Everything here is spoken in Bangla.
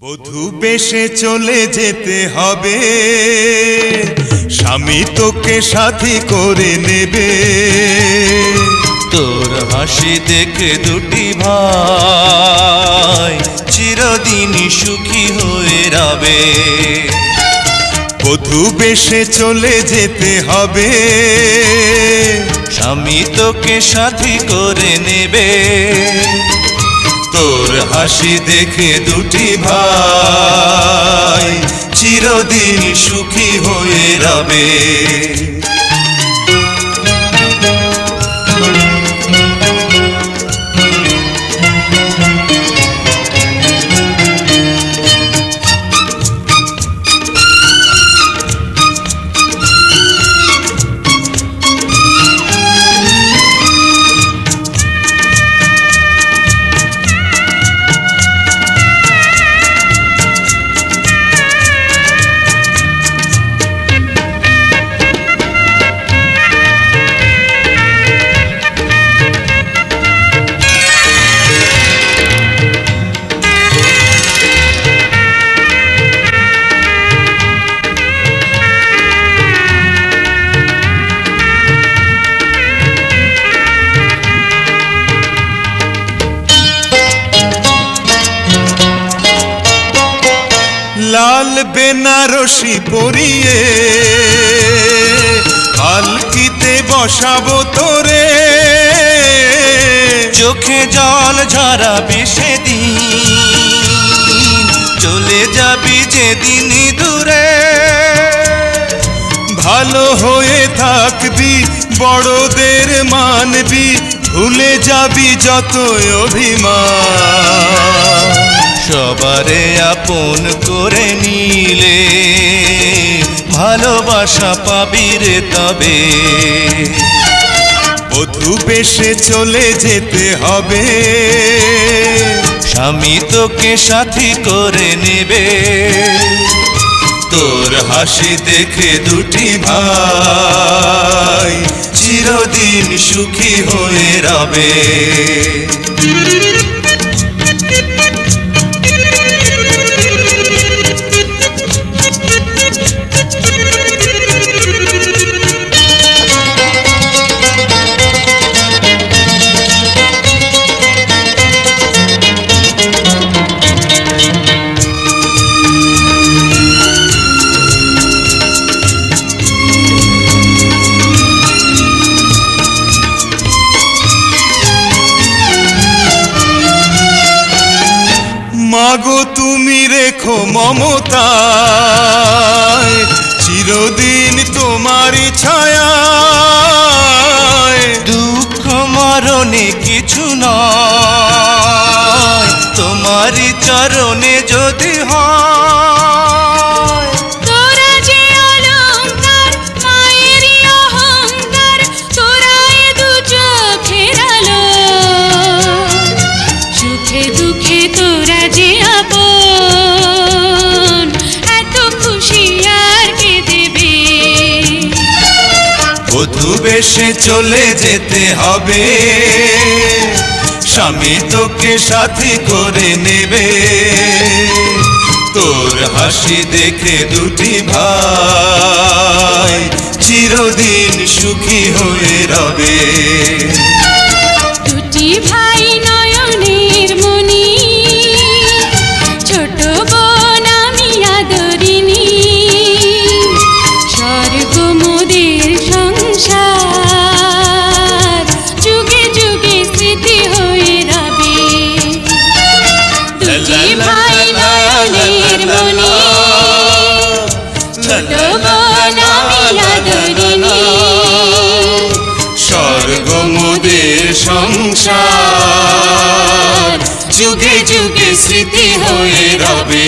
বধু বেশে চলে যেতে হবে। স্বামী তোকে সাথী করে নেবে। তোর হাসি দেখে দুটি ভাই চিরদিনই সুখী হয়ে রবে। বধু বেশে চলে যেতে হবে। স্বামী তোকে সাথী করে নেবে। তোর হাসি দেখে দুটি ভাই চিরদিন সুখী হয়ে রবে। লাল বেনারসি পরিয়ে পালকিতে বসাবো তোরে। চোখে জল ঝরাবি সেদিন, চলে যাবি যেদিন দূরে। ভালো হয়ে থাকবি বড়দের মানবি, ভুলে যাবি যত অভিমান। সবারে আপন করে নিলে ভালোবাসা পাবি রে তবে। বধু বেশে চলে যেতে হবে, স্বামী তোকে সাথী করে নেবে। তোর হাসি দেখে দুটি ভাই চিরদিন সুখী হয়ে রবে। তুমি রেখো মমতায় চিরদিন তোমারই ছায়া দুঃখ মরণে কিছু নয় তোমারই চরণে যদি হয় বধু চলে যেতে হবে। স্বামী তোকে সাথে করে নেবে। তোর হাসি দেখে দুটি ভাই চিরদিন সুখী হয়ে রবে। যুগে যুগে স্মৃতি হয়ে রবে।